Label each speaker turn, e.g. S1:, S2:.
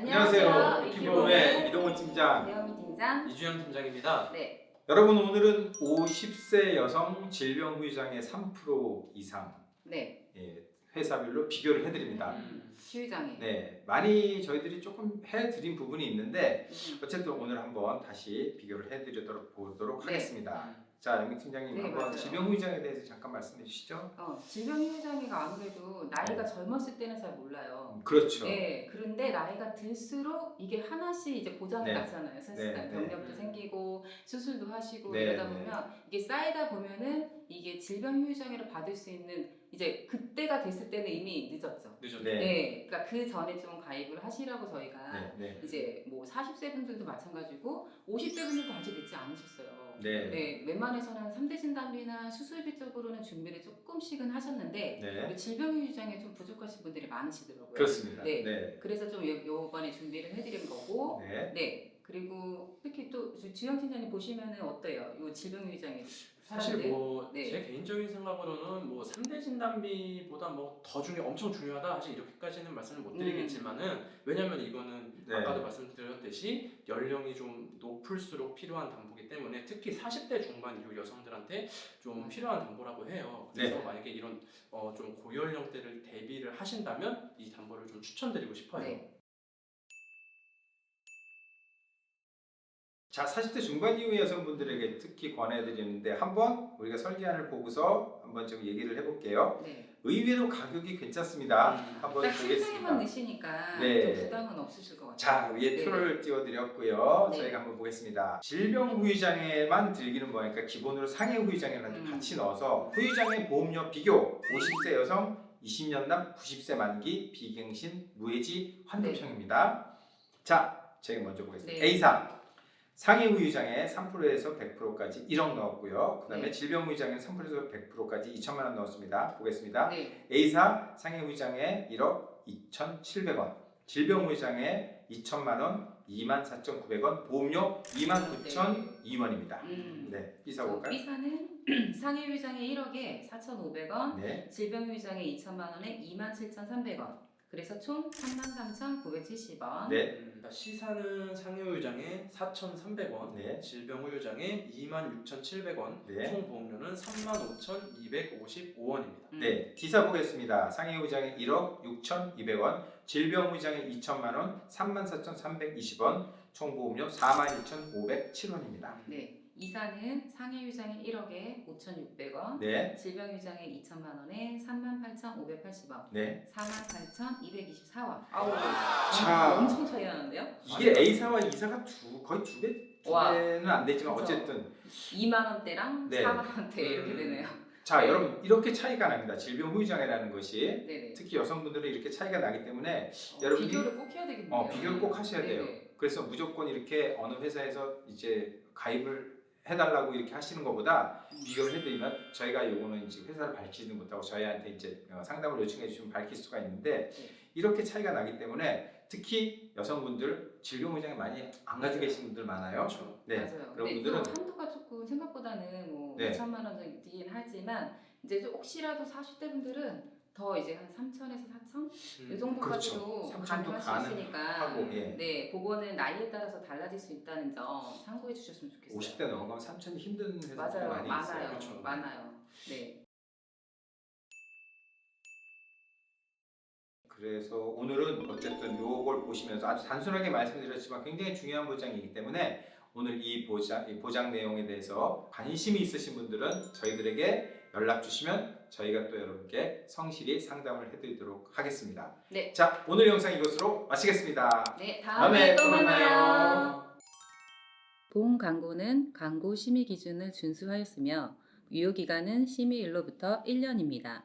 S1: 안녕하세요. 이기범의 이동훈 팀장.
S2: 대영이 팀장.
S3: 이주영 팀장입니다.
S2: 네.
S1: 여러분 오늘은 50세 여성 질병 후유장애 3% 이상
S2: 네.
S1: 예, 회사별로 비교를 해드립니다.
S2: 음, 시유장애.
S1: 네, 많이 저희들이 조금 해드린 부분이 있는데
S2: 음.
S1: 어쨌든 오늘 한번 다시 비교를 해드리도록 보도록
S2: 네.
S1: 하겠습니다. 자, 영희 팀장님
S2: 네,
S1: 한번
S2: 맞아요.
S1: 질병 후유장에 대해서 잠깐 말씀해 주시죠.
S2: 어, 질병 시유장애가 아무래도 나이가 젊었을 때는 잘 몰라요.
S1: 음, 그렇죠.
S2: 네, 그런데 나이가 들수록 이게 하나씩 이제 고장이
S1: 네.
S2: 나잖아요. 사실상
S1: 네, 네.
S2: 병력도 생기고 수술도 하시고
S1: 네,
S2: 이러다
S1: 네.
S2: 보면 이게 쌓이다 보면은 이게 질병 후유장애를 받을 수 있는 이제 그때가 됐을 때는 이미 늦었죠.
S3: 늦었죠.
S1: 네.
S2: 네, 그러니까 그 전에 좀 가입을 하시라고 저희가
S1: 네, 네.
S2: 이제 뭐 40세 분들도 마찬가지고 50대 분들도 아직 늦지 않으셨어요.
S1: 네.
S2: 네, 웬만해서는 3대 진단비나 수술비 쪽으로는 준비를 조금씩은 하셨는데
S1: 네.
S2: 질병 유장에 좀 부족하신 분들이 많으시더라고요.
S1: 그렇습니다.
S2: 네.
S1: 네.
S2: 그래서 좀 요- 요번에 준비를 해드린 거고,
S1: 네.
S2: 네. 그리고 특히 또 주- 주영 팀장님 보시면은 어때요? 요 질병 유장에
S3: 사실 뭐제
S2: 네.
S3: 개인적인 생각으로는 뭐 3대 진단비보다 뭐 더 중요 엄청 중요하다 사실 이렇게까지는 말씀을 못 드리겠지만은 왜냐면 이거는
S1: 네.
S3: 아까도 말씀드렸듯이 연령이 좀 높을수록 필요한 담보기 때문에 특히 40대 중반 이후 여성들한테 좀. 필요한 담보라고 해요. 그래서
S1: 네.
S3: 만약에 이런 어, 좀 고연령대를 대비를 하신다면 이 담보를 좀 추천드리고 싶어요.
S2: 네.
S1: 자, 40대 중반 이후 여성분들에게 특히 권해드리는데 한번 우리가 설계안을 보고서 한번 좀 얘기를 해볼게요.
S2: 네.
S1: 의외로 가격이 괜찮습니다.
S3: 음.
S1: 한번
S2: 딱
S1: 보겠습니다.
S2: 넣으시니까
S1: 네.
S2: 좀 부담은 없으실 것 같아요.
S1: 자, 위에
S2: 네.
S1: 표를 띄워드렸고요.
S2: 네.
S1: 저희가 한번 보겠습니다. 질병 후유장애만 들기는 뭐니까 기본으로 상해 후유장애를
S2: 음.
S1: 같이 넣어서 후유장애 보험료 비교 50세 여성 20년 남 90세 만기 비갱신 무해지 환급형입니다. 자, 제가 먼저 보겠습니다.
S2: 네.
S1: A사 상해 후유장애 3%에서 100%까지 1억 넣었고요. 그다음에
S2: 네.
S1: 질병 후유장애 3%에서 100%까지 2천만 원 넣었습니다. 보겠습니다.
S2: 네.
S1: A사 상해 후유장애 1억 2,700원, 질병 후유장애 2천만 원, 24,900원, 보험료 29,002원입니다.
S2: 음.
S1: 네, B사 볼까요?
S2: B사는 상해 유장에 1억에 4,500원,
S1: 네,
S2: 질병 유장에 2천만 원에 27,300원. 그래서 총 33,970원.
S1: 네,
S3: 음, 시사는 상해우유장에 4,300원,
S1: 네.
S3: 질병우유장에 26,700원,
S1: 네.
S3: 총 보험료는 35,255원입니다.
S1: 네. D사 보겠습니다. 상해 후유장애 1억 6,200원, 질병 후유장애 2천만 원, 34,320원, 총 보험료 41,507원입니다.
S2: 네. 이사는 상해 유장에 1억에 5,600원,
S1: 네,
S2: 질병 유장에 2천만 원에 38,580원.
S1: 네.
S2: 48,224원. 아우,
S1: 자.
S2: 엄청 차이 나는데요?
S1: 이게 A사와 E사가 두 거의 두 배, 두
S2: 와.
S1: 배는 안 되지만
S2: 그쵸.
S1: 어쨌든
S2: 2만 원대랑
S1: 네.
S2: 4만 원대 이렇게
S3: 음.
S2: 되네요.
S1: 자
S2: 네.
S1: 여러분 이렇게 차이가 납니다. 질병 후유장애라는 것이
S2: 네네.
S1: 특히 여성분들은 이렇게 차이가 나기 때문에
S2: 어,
S1: 여러분이-
S2: 비교를 꼭 해야 되겠네요.
S1: 어, 비교를 꼭 하셔야 돼요.
S2: 네네.
S1: 그래서 무조건 이렇게 어느 회사에서 이제 가입을 해달라고 이렇게 하시는 것보다 비교를 해드리면 저희가 요거는 이제 회사를 밝히지는 못하고 저희한테 이제 어, 상담을 요청해 주시면 밝힐 수가 있는데
S2: 네.
S1: 이렇게 차이가 나기 때문에 특히 여성분들 질병 의장에 많이 안 가지고 계신 분들 많아요.
S3: 그렇죠.
S1: 네,
S2: 맞아요.
S1: 그런 분들은
S2: 또 한도가 조금 생각보다는 뭐
S1: 네.
S2: 2천만 원 정도긴 하지만 이제 좀 혹시라도 40대 분들은 더 이제 한 3천에서 4천 이
S3: 음,
S2: 정도까지도
S1: 그렇죠. 3천도
S2: 가능할 수 있으니까
S1: 예.
S2: 네 그거는 나이에 따라서 달라질 수 있다는 점 참고해 주셨으면 좋겠어요.
S1: 50대 넘어가면 3천이 힘든 회사들
S2: 맞아요,
S1: 많이
S2: 많아요,
S1: 있어요.
S3: 그렇죠.
S2: 많아요. 네,
S1: 그래서 오늘은 어쨌든 요걸 보시면서 아주 단순하게 말씀드렸지만 굉장히 중요한 보장이기 때문에 오늘 이 보장, 이 보장 내용에 대해서 관심이 있으신 분들은 저희들에게 연락 주시면 저희가 또 여러분께 성실히 상담을 해드리도록 하겠습니다.
S2: 네.
S1: 자, 오늘 영상 이것으로 마치겠습니다.
S2: 네
S1: 다음에
S2: 다음에
S1: 또.
S2: 만나요. 보험 광고는 광고 심의 기준을 준수하였으며 유효 기간은 심의일로부터 1년입니다.